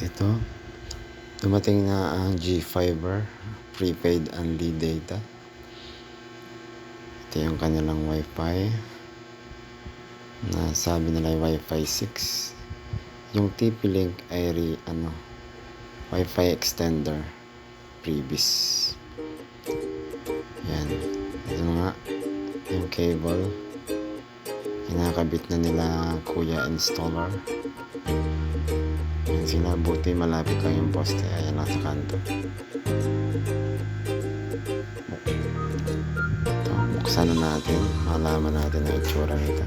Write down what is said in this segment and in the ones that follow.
Ito, dumating na ang G-Fiber prepaid unli data. Ito yung kanilang wifi na sabi nila ay wifi 6. Yung TP-Link ay re, ano, wifi extender previous. Yan. Ito nga, yung cable. Kinakabit na nila kuya installer. Yan sila, buti malapit lang yung poste. Ayan lang sa kanto. Ito, buksan na natin. Malaman natin ang itsura nito.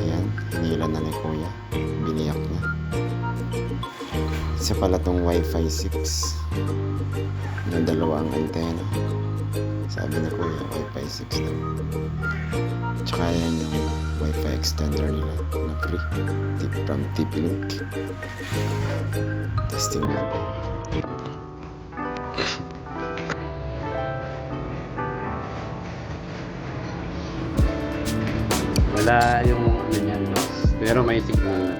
Ayan, hinilan na ni kuya. Biniyak niya. Isa pala tong Wi-Fi 6 na dalawang antena. Sabi ni kuya, Wi-Fi 6 na. Tsaka yan yung Wi-Fi extender nila na free. Tip from TP-Link. Testing natin. Wala yung ano niyan. Pero may signal na.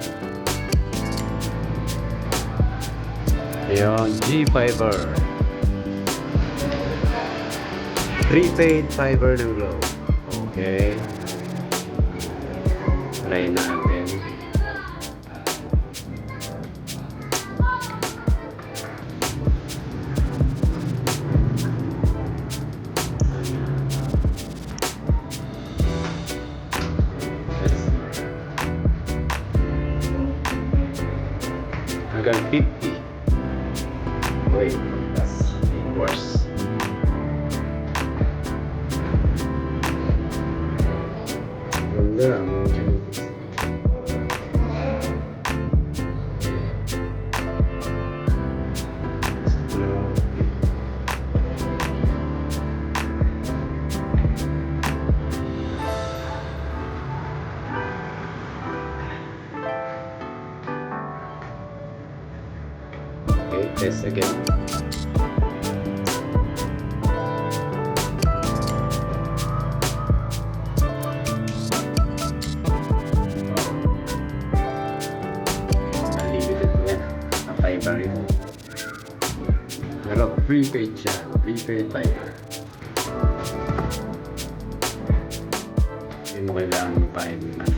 Ayun, G-Fiber. Prepaid fiber ng Globe. Okay. Try natin. Hanggang 50. Wait, that's worse. gram. Okay, test again. Fiber yun. Pero prepaid siya. Prepaid fiber. Hindi mo kailangan yung 5 months.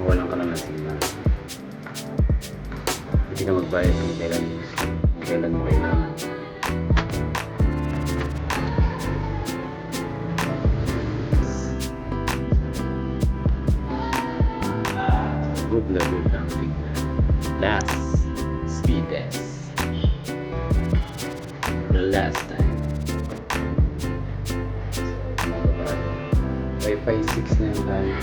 Mawalan ka lang ng signal. Hindi ka magbayad kung kailan, kailan mo kailangan. Good na good ang signal. Last test. The last time. Wi-Fi 6 na yung tayo.